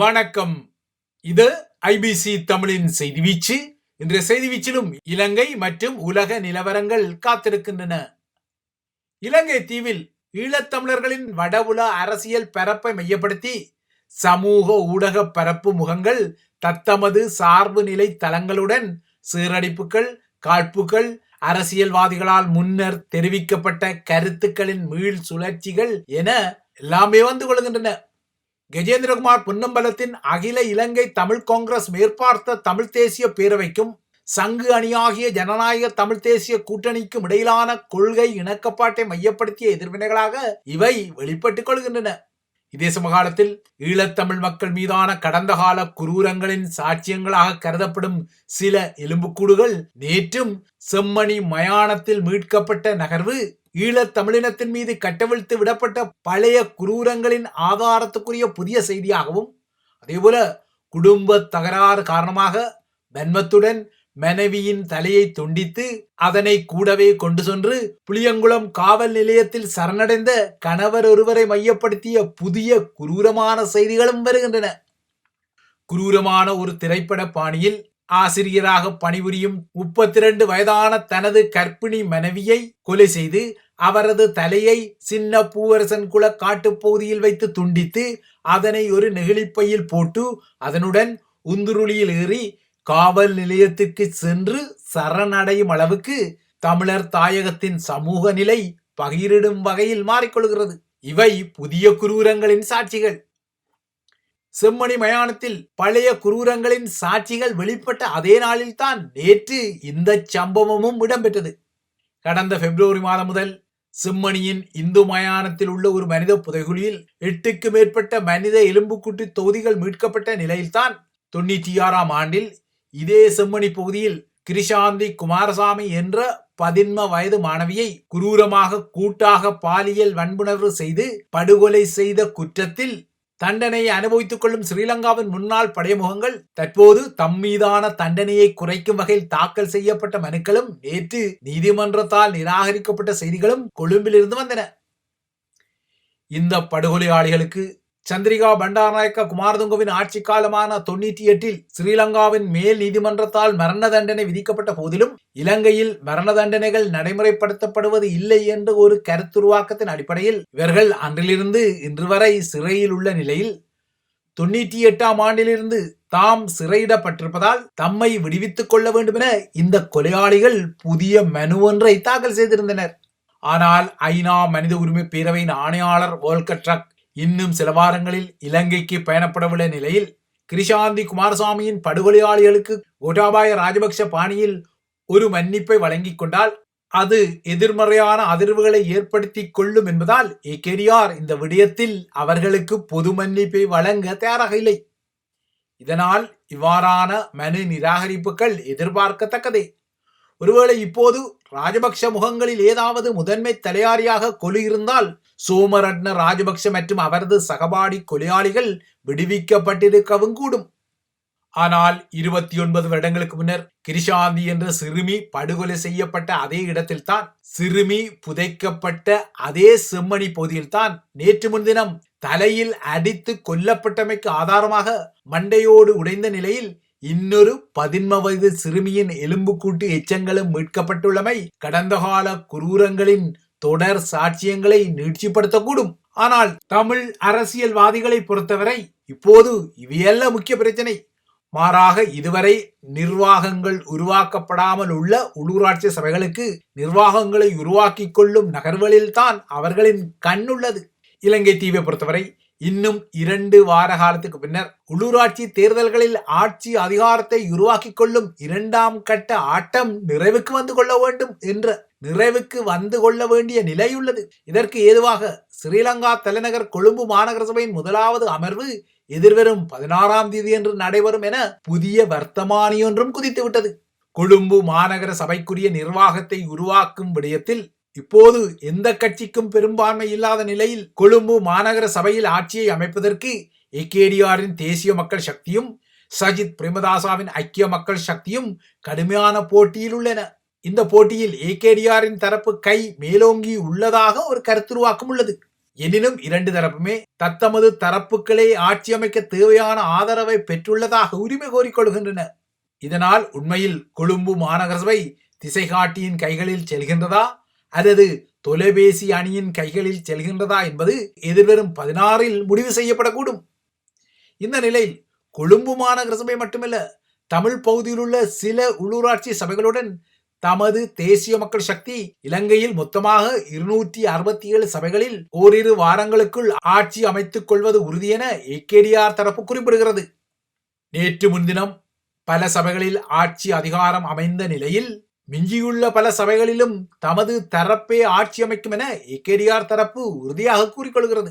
வணக்கம். இது ஐபிசி தமிழின் செய்தி வீச்சு. இன்றைய செய்தி வீச்சிலும் இலங்கை மற்றும் உலக நிலவரங்கள் காத்திருக்கின்றன. இலங்கை தீவில் ஈழத்தமிழர்களின் வடவுல அரசியல் பரப்பை மையப்படுத்தி சமூக ஊடக பரப்பு முகங்கள் தத்தமது சார்பு நிலை தளங்களுடன் சீரடிப்புகள் காழ்ப்புகள் அரசியல்வாதிகளால் முன்னர் தெரிவிக்கப்பட்ட கருத்துக்களின் மீள் சுழற்சிகள் என எல்லாமே வந்து கொள்கின்றன. கஜேந்திரகுமார் பொன்னம்பலத்தின் அகில இலங்கை தமிழ் காங்கிரஸ் மேற்பார்த்த தமிழ் தேசிய பேரவைக்கும் சங்கு அணியாகிய ஜனநாயக தமிழ் தேசிய கூட்டணிக்கும் இடையிலான கொள்கை இணக்கப்பாட்டை மையப்படுத்திய எதிர்வினைகளாக இவை வெளிப்பட்டுக் கொள்கின்றன. இதே சமகாலத்தில் ஈழத்தமிழ் மக்கள் மீதான கடந்த கால குரூரங்களின் சாட்சியங்களாக கருதப்படும் சில எலும்புக்கூடுகள் நேற்றும் செம்மணி மயானத்தில் மீட்கப்பட்ட நகர்வு ஈழத் தமிழினத்தின் மீது கட்டவிழ்த்து விடப்பட்ட பழைய குரூரங்களின் ஆதாரத்துக்குரிய புதிய செய்தியாகவும் அதேபோல குடும்ப தகராறு காரணமாக மென்மத்துடன் மனைவியின் தலையை துண்டித்து அதனை கூடவே கொண்டு சென்று புளியங்குளம் காவல் நிலையத்தில் சரணடைந்த கணவர் ஒருவரை மையப்படுத்திய புதிய குரூரமான செய்திகளும் வருகின்றன. குரூரமான ஒரு திரைப்பட பாணியில் ஆசிரியராக பணிபுரியும் முப்பத்தி ரெண்டு வயதான தனது கர்ப்பிணி மனைவியை கொலை செய்து அவரது தலையை சின்ன பூவரசன் குல காட்டுப்பகுதியில் வைத்து துண்டித்து அதனை ஒரு நெகிழிப்பையில் போட்டு அதனுடன் உந்துருளியில் ஏறி காவல் நிலையத்திற்கு சென்று சரணடையும் அளவுக்கு தமிழர் தாயகத்தின் சமூக நிலை பகிரிடும் வகையில் மாறிக்கொள்கிறது. இவை புதிய குரூரங்களின் சாட்சிகள். செம்மணி மயானத்தில் பழைய குரூரங்களின் சாட்சிகள் வெளிப்பட்ட அதே நாளில்தான் நேற்று இந்த சம்பவமும் இடம்பெற்றது. கடந்த பிப்ரவரி மாதம் முதல் செம்மணியின் இந்து மயானத்தில் உள்ள ஒரு மனித புதைகுழியில் எட்டுக்கு மேற்பட்ட மனித எலும்புக்குட்டி தொகுதிகள் மீட்கப்பட்ட நிலையில்தான் தொண்ணூற்றி ஆறாம் ஆண்டில் இதே செம்மணி பகுதியில் கிரிஷாந்தி குமாரசாமி என்ற பதின்ம வயது மாணவியை குரூரமாக கூட்டாக பாலியல் வன்புணர்வு செய்து படுகொலை செய்த குற்றத்தில் தண்டனையை அனுபவித்துக் கொள்ளும் ஸ்ரீலங்காவின் முன்னாள் படைமுகங்கள் தற்போது தம் மீதான தண்டனையை குறைக்கும் வகையில் தாக்கல் செய்யப்பட்ட மனுக்களும் நேற்று நீதிமன்றத்தால் நிராகரிக்கப்பட்ட செய்திகளும் கொழும்பிலிருந்து வந்தன. இந்த படுகொலையாளிகளுக்கு சந்திரிகா பண்டாரநாயக்க குமாரதுங்கவின் ஆட்சி காலமான தொண்ணூற்றி எட்டில் ஸ்ரீலங்காவின் மேல் நீதிமன்றத்தால் மரண தண்டனை விதிக்கப்பட்ட போதிலும் இலங்கையில் மரண தண்டனைகள் நடைமுறைப்படுத்தப்படுவது இல்லை என்ற ஒரு கருத்துருவாக்கத்தின் அடிப்படையில் இவர்கள் அன்றிலிருந்து இன்று வரை சிறையில் உள்ள நிலையில் தொண்ணூற்றி எட்டாம் ஆண்டிலிருந்து தாம் சிறையிடப்பட்டிருப்பதால் தம்மை விடுவித்துக் கொள்ள வேண்டும் என இந்த கொலையாளிகள் புதிய மனு ஒன்றை தாக்கல் செய்திருந்தனர். ஆனால் ஐநா மனித உரிமை பேரவையின் ஆணையாளர் வோல்கட்ரக் இன்னும் சில வாரங்களில் இலங்கைக்கு பயணப்படவுள்ள நிலையில் கிரிஷாந்தி குமாரசாமியின் படுகொலையாளிகளுக்கு கோட்டாபாய ராஜபக்ஷ பாணியில் ஒரு மன்னிப்பை வழங்கிக் கொண்டால் அது எதிர்மறையான அதிர்வுகளை ஏற்படுத்தி கொள்ளும் என்பதால் ஏகேடிஆர் இந்த விடயத்தில் அவர்களுக்கு பொது மன்னிப்பை வழங்க தயாராக இல்லை. இதனால் இவ்வாறான மனு நிராகரிப்புகள் எதிர்பார்க்கத்தக்கதே. ஒருவேளை இப்போது ராஜபக்ஷ முகங்களில் ஏதாவது முதன்மை தலையாரியாக கொலு இருந்தால் சோமரட்ன ராஜபக்ஷ மற்றும் அவரது சகபாடி கொலையாளிகள் விடுவிக்கப்பட்டிருக்கவும் கூடும். ஆனால் இருபத்தி ஒன்பது வருடங்களுக்கு முன்னர் கிரிஷாந்தி என்ற சிறுமி படுகொலை செய்யப்பட்ட அதே இடத்தில்தான் சிறுமி புதைக்கப்பட்ட அதே செம்மணி பகுதியில்தான் நேற்று முன்தினம் தலையில் அடித்து கொல்லப்பட்டமைக்கு ஆதாரமாக மண்டையோடு உடைந்த நிலையில் இன்னொரு பதின்ம வயது சிறுமியின் எலும்புக்கூட்டு எச்சங்களும் மீட்கப்பட்டுள்ளமை கடந்த கால குரூரங்களின் தொடர் சாட்சியங்களை நீட்சிப்படுத்தக்கூடும். ஆனால் தமிழ் அரசியல்வாதிகளை பொறுத்தவரை இப்போது இவையல்ல முக்கிய பிரச்சனை. மாறாக இதுவரை நிர்வாகங்கள் உருவாக்கப்படாமல் உள்ள உள்ளூராட்சி சபைகளுக்கு நிர்வாகங்களை உருவாக்கி கொள்ளும் நகர்வுகளில்தான் அவர்களின் கண் உள்ளது. இலங்கை தீவை பொறுத்தவரை இன்னும் இரண்டு வார காலத்துக்கு பின்னர் உள்ளூராட்சி தேர்தல்களில் ஆட்சி அதிகாரத்தை உருவாக்கி கொள்ளும் இரண்டாம் கட்ட ஆட்டம் நிறைவுக்கு வந்து கொள்ள வேண்டும் என்ற நிறைவுக்கு வந்து கொள்ள வேண்டிய நிலை உள்ளது இதற்கு ஏதுவாக ஸ்ரீலங்கா தலைநகர் கொழும்பு மாநகர சபையின் முதலாவது அமர்வு எதிர்வரும் பதினாறாம் தேதி என்று நடைபெறும் என புதிய வர்த்தமானி ஒன்றும் குதித்துவிட்டது. கொழும்பு மாநகர சபைக்குரிய நிர்வாகத்தை உருவாக்கும் விடயத்தில் இப்போது எந்த கட்சிக்கும் பெரும்பான்மை இல்லாத நிலையில் கொழும்பு மாநகர சபையில் ஆட்சியை அமைப்பதற்கு ஏகேடிஆரின் தேசிய மக்கள் சக்தியும் சஜித் பிரேமதாசாவின் ஐக்கிய மக்கள் சக்தியும் கடுமையான போட்டியில் உள்ளன. இந்த போட்டியில் ஏகேடிஆரின் தரப்பு கை மேலோங்கி உள்ளதாக ஒரு கருத்துருவாக்கம் உள்ளது. எனினும் இரண்டு தரப்புமே தத்தமது தரப்புகளே ஆட்சி அமைக்க தேவையான ஆதரவை பெற்றுள்ளதாக உரிமை கோரிக்கொள்கின்றன இதனால் உண்மையில் கொழும்பு மாநகரசபை திசைகாட்டியின் கைகளில் செல்கின்றதா? அல்லது தொலைபேசி அணியின் கைகளில் செல்கின்றதா என்பது எதிர்வரும் பதினாறில் முடிவு செய்யப்படக்கூடும். இந்த நிலையில் கொழும்பு மாநகர சபை மட்டுமல்ல தமிழ் பகுதியில் உள்ள சில உள்ளூராட்சி சபைகளுடன் தமது தேசிய மக்கள் சக்தி இலங்கையில் மொத்தமாக இருநூற்றி அறுபத்தி ஏழு சபைகளில் ஓரிரு வாரங்களுக்குள் ஆட்சி அமைத்துக் கொள்வது உறுதி என ஏகேடிஆர் தரப்பு குறிப்பிடுகிறது. நேற்று முன்தினம் பல சபைகளில் ஆட்சி அதிகாரம் அமைந்த நிலையில் மிஞ்சியுள்ள பல சபைகளிலும் தமது தரப்பே ஆட்சி அமைக்கும் என ஏகேடிஆர் தரப்பு உறுதியாக கூறிக்கொள்கிறது.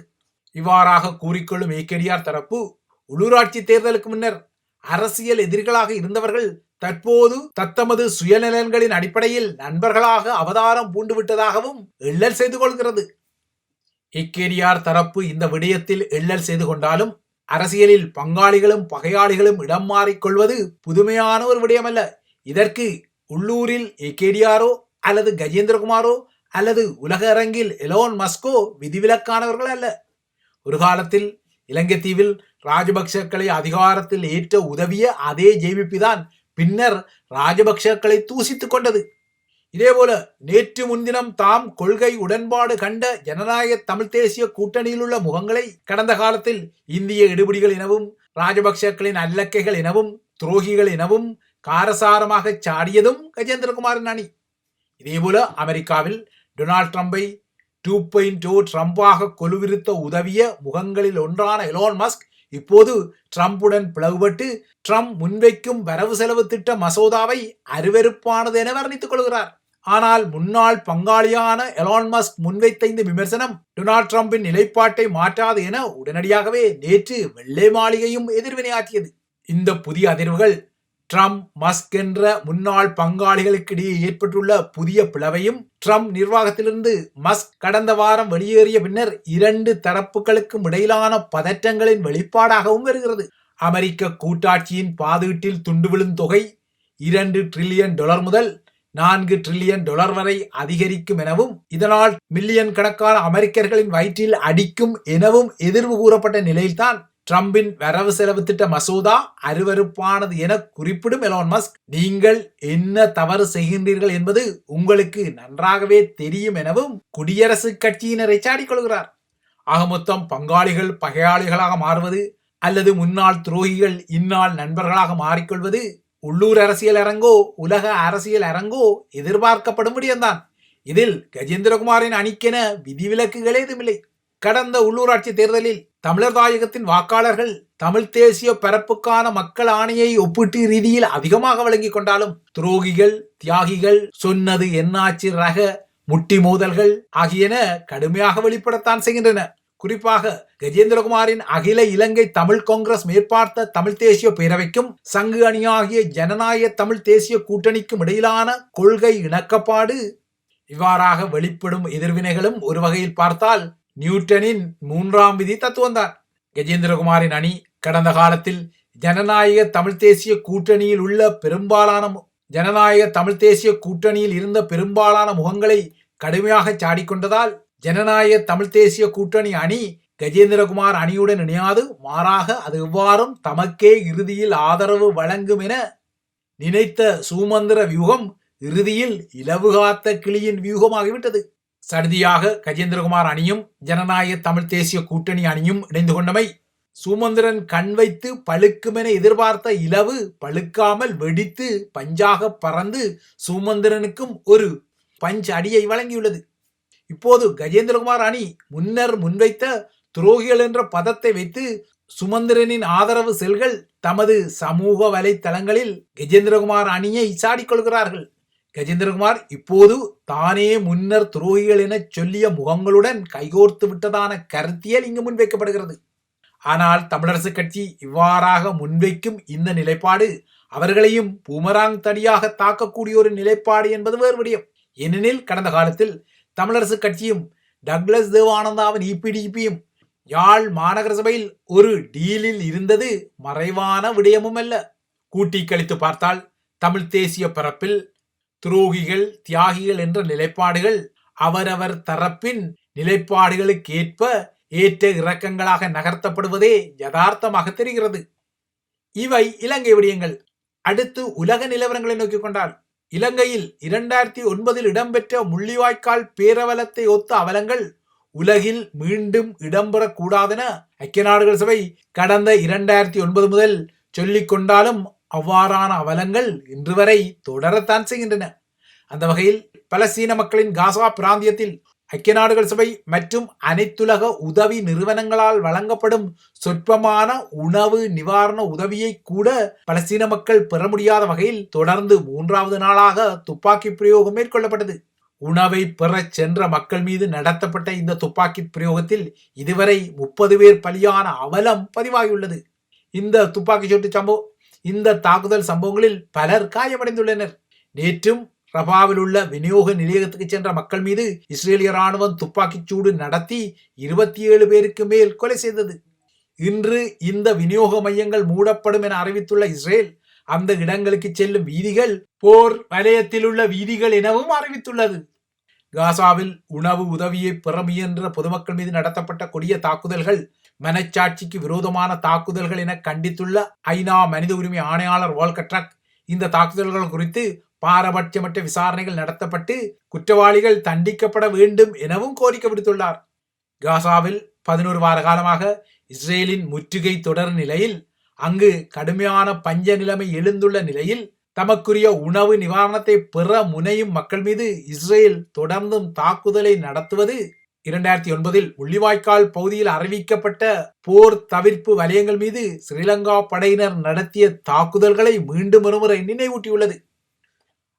இவ்வாறாக கூறிக்கொள்ளும் ஏகேடிஆர் தரப்பு உள்ளூராட்சி தேர்தலுக்கு முன்னர் அரசியல் எதிரிகளாக இருந்தவர்கள் தற்போது தத்தமது சுயநலன்களின் அடிப்படையில் நண்பர்களாக அவதாரம் பூண்டுவிட்டதாகவும் எள்ளல் செய்து கொள்கிறது. இக்கேரியார் தரப்பு இந்த விடயத்தில் எள்ளல் செய்து கொண்டாலும் அரசியலில் பங்காளிகளும் பகையாளிகளும் இடம் மாறிக்கொள்வது புதுமையான ஒரு விடயமல்ல. இதற்கு உள்ளூரில் ஏகேடியாரோ அல்லது கஜேந்திரகுமாரோ அல்லது உலக அரங்கில் எலோன் மஸ்கோ விதிவிலக்கானவர்கள் அல்ல. ஒரு காலத்தில் இலங்கை தீவில் ராஜபக்சக்களை அதிகாரத்தில் ஏற்ற உதவிய அதே ஜேவிபி தான் பின்னர் ராஜபக்சக்களை தூசித்துக் கொண்டது. இதேபோல நேற்று முன்தினம் தாம் கொள்கை உடன்பாடு கண்ட ஜனநாயக தமிழ் தேசிய கூட்டணியில் உள்ள முகங்களை கடந்த காலத்தில் இந்திய எடுபிடிகள் எனவும் ராஜபக்சக்களின் அல்லக்கைகள் எனவும் துரோகிகள் எனவும் காரசாரமாக சாடியதும் கஜேந்திரகுமாரின் அணி இதேபோல அமெரிக்காவில் டொனால்ட் ட்ரம்பை டூ பாயிண்ட் டூ ட்ரம்பாக கொலுவிருத்த உதவிய முகங்களில் ஒன்றான எலோன் மஸ்க் இப்போது ட்ரம்புடன் பிளவுபட்டு ட்ரம்ப் முன்வைக்கும் வரவு செலவு திட்ட மசோதாவை அருவெருப்பானது என வர்ணித்துக் கொள்கிறார் ஆனால் முன்னாள் பங்காளியான எலான் மஸ்க் முன்வைத்த இந்த விமர்சனம் டொனால்ட் ட்ரம்பின் நிலைப்பாட்டை மாற்றாது என உடனடியாகவே நேற்று வெள்ளை மாளிகையும் எதிர்வினையாற்றியது இந்த புதிய அதிர்வுகள் ட்ரம்ப் மஸ்க் என்ற முன்னாள் பங்காளிகளுக்கிடையே ஏற்பட்டுள்ள புதிய பிளவையும் ட்ரம்ப் நிர்வாகத்திலிருந்து மஸ்க் கடந்த வாரம் வெளியேறிய பின்னர் இரண்டு தரப்புகளுக்கும் இடையிலான பதற்றங்களின் வெளிப்பாடாகவும் வருகிறது. அமெரிக்க கூட்டாட்சியின் பாதீட்டில் துண்டு விழும் தொகை இரண்டு டிரில்லியன் டாலர் முதல் நான்கு டிரில்லியன் டாலர் வரை அதிகரிக்கும் எனவும் இதனால் மில்லியன் கணக்கான அமெரிக்கர்களின் வயிற்றில் அடிக்கும் எனவும் எதிர்வு கூறப்பட்ட நிலையில்தான் ட்ரம்பின் வரவு செலவு திட்ட மசோதா அருவறுப்பானது என குறிப்பிடும் எலான் மஸ்க். நீங்கள் என்ன தவறு செய்கின்றீர்கள் என்பது உங்களுக்கு நன்றாகவே தெரியும் எனவும் குடியரசுக் கட்சியினரை சாடிக்கொள்கிறார் ஆக மொத்தம் பங்காளிகள் பகையாளிகளாக மாறுவது அல்லது முன்னாள் துரோகிகள் இந்நாள் நண்பர்களாக மாறிக்கொள்வது உள்ளூர் அரசியல் அரங்கோ உலக அரசியல் அரங்கோ எதிர்பார்க்கப்படும் விடயம்தான் இதில் கஜேந்திரகுமாரின் அணிக்கென விதிவிலக்குகளே எதுவுமில்லை கடந்த உள்ளூராட்சி தேர்தலில் தமிழர் தாயகத்தின் வாக்காளர்கள் தமிழ் தேசிய பரப்புக்கான மக்கள் ஆணையை ஒப்பீட்டு ரீதியில் அதிகமாக வழங்கிக் கொண்டாலும் துரோகிகள் தியாகிகள் சொன்னது என்னாச்சு ரக முட்டி மோதல்கள் ஆகியன கடுமையாக வெளிப்படத்தான் செய்கின்றன. குறிப்பாக கஜேந்திரகுமாரின் அகில இலங்கை தமிழ் காங்கிரஸ் மேற்பார்த்த தமிழ் தேசிய பேரவைக்கும் சங்கு அணியாகிய ஜனநாயக தமிழ் தேசிய கூட்டணிக்கும் இடையிலான கொள்கை இணக்கப்பாடு இவ்வாறாக வெளிப்படும் எதிர்வினைகளும் ஒரு வகையில் பார்த்தால் நியூட்டனின் மூன்றாம் விதி தத்துவம்தான். கஜேந்திரகுமாரின் அணி கடந்த காலத்தில் ஜனநாயக தமிழ் தேசிய கூட்டணியில் உள்ள பெரும்பாலான ஜனநாயக தமிழ் தேசிய கூட்டணியில் இருந்த பெரும்பாலான முகங்களை கடுமையாக சாடிக்கொண்டதால் ஜனநாயக தமிழ் தேசிய கூட்டணி அணி கஜேந்திரகுமார் அணியுடன் இணையாது. மாறாக அது எவ்வாறும் தமக்கே இறுதியில் ஆதரவு வழங்கும் என நினைத்த சூமந்திர வியூகம் இறுதியில் இலவுகாத்த கிளியின் வியூகமாகிவிட்டது. சடுதியாக கஜேந்திரகுமார் அணியும் ஜனநாயக தமிழ் தேசிய கூட்டணி அணியும் இணைந்து கொண்டமை சுமந்திரன் கண் வைத்து பழுக்குமென எதிர்பார்த்த இலவு பழுக்காமல் வெடித்து பஞ்சாக பறந்து சுமந்திரனுக்கும் ஒரு பஞ்ச் அடியை வழங்கியுள்ளது. இப்போது கஜேந்திரகுமார் அணி முன்னர் முன்வைத்த துரோகிகள் என்ற பதத்தை வைத்து சுமந்திரனின் ஆதரவு செல்கள் தமது சமூக வலைத்தளங்களில் கஜேந்திரகுமார் அணியை சாடிக்கொள்கிறார்கள். கஜேந்திரகுமார் இப்போது தானே முன்னர் துரோகிகள் என சொல்லிய முகங்களுடன் கைகோர்த்து விட்டதான கருத்தியல் இங்கு முன்வைக்கப்படுகிறது. ஆனால் தமிழரசு கட்சி இவ்வாறாக முன்வைக்கும் இந்த நிலைப்பாடு அவர்களையும் பூமராங் தடியாக தாக்கக்கூடிய ஒரு நிலைப்பாடு என்பது வேறு விடயம். ஏனெனில் கடந்த காலத்தில் தமிழரசு கட்சியும் டக்ளஸ் தேவானந்தாவின் இபிடிபியும் யாழ் மாநகர சபையில் ஒரு டீலில் இருந்தது மறைவான விடயமும் அல்ல. கூட்டி கழித்து பார்த்தால் தமிழ் தேசிய பரப்பில் துரோகிகள் தியாகிகள் என்ற நிலைப்பாடுகள் அவரவர் தரப்பின் நிலைப்பாடுகளுக்கு ஏற்ப ஏற்ற இறக்கங்களாக நகர்த்தப்படுவதே யதார்த்தமாக தெரிகிறது. இவை இலங்கை விடயங்கள். அடுத்து உலக நிலவரங்களை நோக்கிக் கொண்டால் இலங்கையில் இரண்டாயிரத்தி ஒன்பதில் இடம்பெற்ற முள்ளிவாய்க்கால் பேரவலத்தை ஒத்த அவலங்கள் உலகில் மீண்டும் இடம்பெறக்கூடாதென ஐக்கிய நாடுகள் சபை கடந்த இரண்டாயிரத்தி ஒன்பது முதல் சொல்லிக் கொண்டாலும் அவ்வாறான அவலங்கள் இன்று வரை தொடரத்தான் செய்கின்றன. அந்த வகையில் பலஸ்தீன மக்களின் காசா பிராந்தியத்தில் ஐக்கிய நாடுகள் சபை மற்றும் அனைத்துலக உதவி நிறுவனங்களால் வழங்கப்படும் சொற்பமான உணவு நிவாரண உதவியை கூட பலஸ்தீன மக்கள் பெற முடியாத வகையில் தொடர்ந்து மூன்றாவது நாளாக துப்பாக்கி பிரயோகம் மேற்கொள்ளப்பட்டது. உணவை பெறச் சென்ற மக்கள் மீது நடத்தப்பட்ட இந்த துப்பாக்கி பிரயோகத்தில் இதுவரை முப்பது பேர் பலியான அவலம் பதிவாகியுள்ளது. இந்த துப்பாக்கி சூட்டு சம்பவம் இந்த தாக்குதல் சம்பவங்களில் பலர் காயமடைந்துள்ளனர். நேற்றும் ரபாவில் உள்ள விநியோக நிலையத்துக்கு சென்ற மக்கள் மீது இஸ்ரேலிய ராணுவம் துப்பாக்கிச் சூடு நடத்தி இருபத்தி ஏழு பேருக்கு மேல் கொலை செய்தது. இன்று இந்த விநியோக மையங்கள் மூடப்படும் என அறிவித்துள்ள இஸ்ரேல் அந்த இடங்களுக்கு செல்லும் வீதிகள் போர் வலயத்தில் உள்ள வீதிகள் எனவும் அறிவித்துள்ளது. காசாவில் உணவு உதவியை பெற முயன்ற பொதுமக்கள் மீது நடத்தப்பட்ட கொடிய தாக்குதல்கள் மனச்சாட்சிக்கு விரோதமான தாக்குதல்கள் என கண்டித்துள்ள ஐநா மனித உரிமை ஆணையாளர் வால்கட்ரக் இந்த தாக்குதல்கள் குறித்து பாரபட்சமற்ற விசாரணைகள் நடத்தப்பட்டு குற்றவாளிகள் தண்டிக்கப்பட வேண்டும் எனவும் கோரிக்கை விடுத்துள்ளார். காசாவில் பதினோரு வார காலமாக இஸ்ரேலின் முற்றுகை தொடர் நிலையில் அங்கு கடுமையான பஞ்ச நிலைமை எழுந்துள்ள நிலையில் தமக்குரிய உணவு நிவாரணத்தை பெற முனையும் மக்கள் மீது இஸ்ரேல் தொடர்ந்தும் தாக்குதலை நடத்துவது இரண்டாயிரத்தி ஒன்பதில் உள்ளிவாய்க்கால் பகுதியில் அறிவிக்கப்பட்ட போர் தவிர்ப்பு வலயங்கள் மீது ஸ்ரீலங்கா படையினர் நடத்திய தாக்குதல்களை மீண்டும் ஒருமுறை நினைவூட்டியுள்ளது.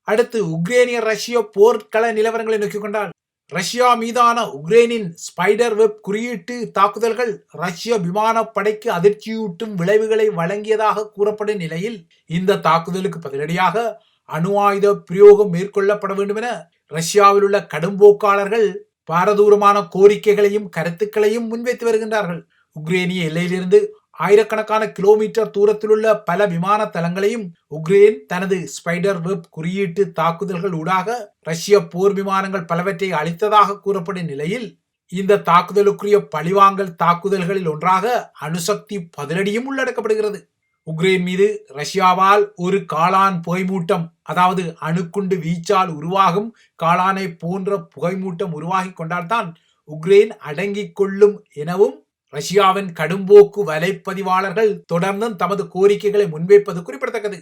அடுத்து உக்ரேனிய ரஷ்ய போர்க்கள நிலவரங்களை நோக்கிக் கொண்டால் ரஷ்யா மீதான உக்ரைனின் ஸ்பைடர் வெப் குறியீட்டு தாக்குதல்கள் ரஷ்ய விமானப்படைக்கு அதிர்ச்சியூட்டும் விளைவுகளை வழங்கியதாக கூறப்படும் நிலையில் இந்த தாக்குதலுக்கு பதிலடியாக அணு ஆயுத பிரயோகம் மேற்கொள்ளப்பட வேண்டும் என ரஷ்யாவில் உள்ள கடும்போக்காளர்கள் பாரதூரமான கோரிக்கைகளையும் கருத்துக்களையும் முன்வைத்து வருகின்றார்கள். உக்ரேனிய எல்லையிலிருந்து ஆயிரக்கணக்கான கிலோமீட்டர் தூரத்தில் உள்ள பல விமான தளங்களையும் உக்ரைன் தனது ஸ்பைடர் வெப் குறியீட்டு தாக்குதல்கள் ஊடாக ரஷ்ய போர் விமானங்கள் பலவற்றை அளித்ததாக கூறப்படும் நிலையில் இந்த தாக்குதலுக்குரிய பழிவாங்கல் தாக்குதல்களில் ஒன்றாக அணுசக்தி பதிலடியும் உள்ளடக்கப்படுகிறது. உக்ரைன் மீது ரஷ்யாவால் ஒரு காளான் புகைமூட்டம் அதாவது அணுக்குண்டு வீச்சால் உருவாகும் காளானை போன்ற புகைமூட்டம் உருவாகி கொண்டால்தான் உக்ரைன் அடங்கிக் கொள்ளும் எனவும் ரஷ்யாவின் கடும்போக்கு வலைப்பதிவாளர்கள் தொடர்ந்தும் தமது கோரிக்கைகளை முன்வைப்பது குறிப்பிடத்தக்கது.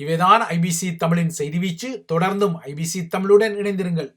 இவைதான் ஐபிசி தமிழின் செய்தி வீச்சு. தொடர்ந்தும் ஐபிசி தமிழுடன் இணைந்திருங்கள்.